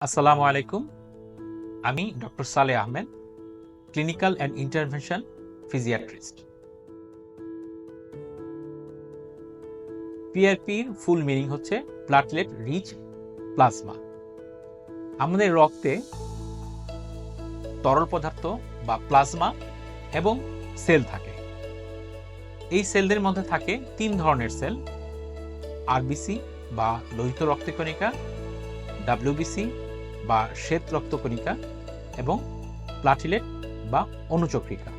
আসসালামু আলাইকুম। আমি doctor Saleh Ahmed, clinical and intervention physiatrist. পিআরপির full meaning হচ্ছে প্লাটলেট রিচ প্লাজমা। আমাদের রক্তে তরল পদার্থ বা প্লাজমা এবং সেল থাকে। এই সেলদের মধ্যে থাকে তিন ধরনের সেল আরবিসি বা লোহিত রক্তকণিকা ডাব্লিউবিসি বা শ্বেত রক্তকণিকা এবং প্লাটিলেট বা অনুচক্রিকা।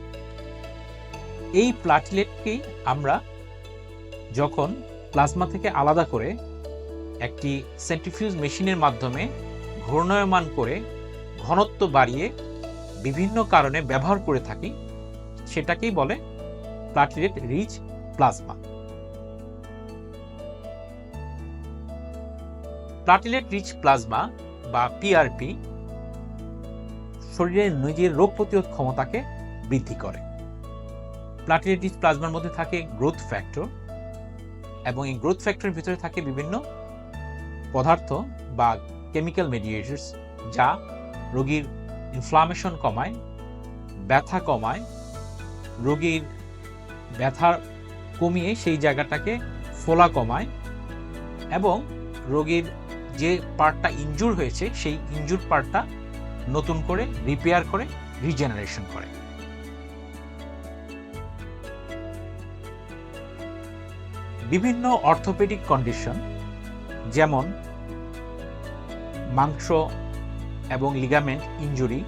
এই প্লাটিলেটকেই আমরা যখন প্লাজমা থেকে আলাদা করে একটি সেন্ট্রিফিউজ মেশিনের মাধ্যমে ঘূর্ণায়মান করে ঘনত্ব বাড়িয়ে বিভিন্ন কারণে ব্যবহার করে থাকি, সেটাকেই বলে platelet rich plasma. Platelet rich plasma বা পিআরপি শরীরের নিজের রোগ প্রতিরোধ ক্ষমতাকে বৃদ্ধি করে। প্লাটিলেট রিচ প্লাজমার মধ্যে থাকে গ্রোথ ফ্যাক্টর এবং এই গ্রোথ ফ্যাক্টরের ভিতরে থাকে বিভিন্ন পদার্থ বা কেমিক্যাল মেডিয়েটার্স যা রোগীর ইনফ্লামেশন কমায়, ব্যথা কমায়, রোগীর ব্যথা কমিয়ে সেই জায়গাটাকে ফোলা কমায় এবং রোগীর যে পার্টটা ইনজুর হয়েছে, সেই ইনজুর পার্টটা নতুন করে রিপেয়ার করে রিজেনারেশন করে। বিভিন্ন অর্থোপেডিক কন্ডিশন যেমন মাংস এবং লিগামেন্ট ইনজুরি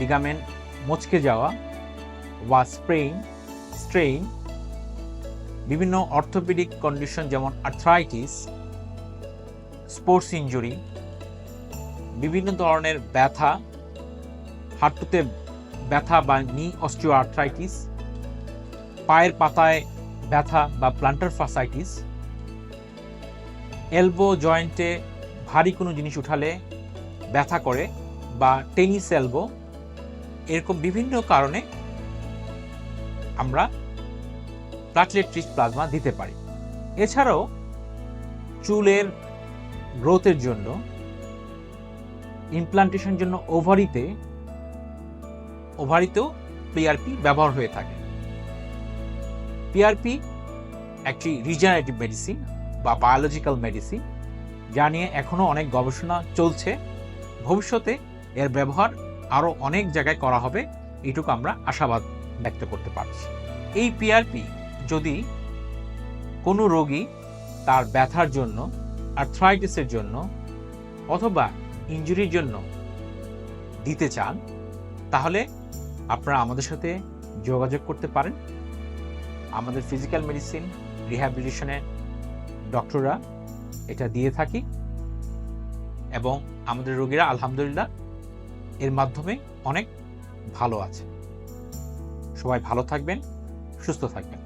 লিগামেন্ট মচকে যাওয়া বা স্প্রেইন স্ট্রেইন বিভিন্ন অর্থোপেডিক কন্ডিশন যেমন আর্থ্রাইটিস স্পোর্টস ইঞ্জুরি বিভিন্ন ধরনের ব্যথা, হাঁটুতে ব্যথা বা নি অস্টিও আর্থ্রাইটিস পায়ের পাতায় ব্যথা বা প্লান্টার ফাসাইটিস এলবো জয়েন্টে ভারী কোনো জিনিস উঠালে ব্যথা করে বা টেনিস এলবো এরকম বিভিন্ন কারণে আমরা প্লাটলেট রিচ প্লাজমা দিতে পারি। এছাড়াও চুলের গ্রোথের জন্য ইমপ্লান্টেশন জন্য ওভারিতে ওভারিতেও পিআরপি ব্যবহার হয়ে থাকে। পিআরপি একটি রিজেনারেটিভ মেডিসিন বা বায়োলজিক্যাল মেডিসিন যা নিয়ে এখনও অনেক গবেষণা চলছে। ভবিষ্যতে এর ব্যবহার আরও অনেক জায়গায় করা হবে এটুকু আমরা আশাবাদ ব্যক্ত করতে পারছি। এই পিআরপি যদি কোনো রোগী তার ব্যথার জন্য আর্থ্রাইটিসের জন্য অথবা ইনজুরির জন্য দিতে চান, তাহলে আপনারা আমাদের সাথে যোগাযোগ করতে পারেন। আমাদের ফিজিক্যাল মেডিসিন রিহ্যাবিলিটেশনের ডক্টররা এটা দিয়ে থাকি এবং আমাদের রোগীরা আলহামদুলিল্লাহ এর মাধ্যমে অনেক ভালো আছে। সবাই ভালো থাকবেন, সুস্থ থাকবেন।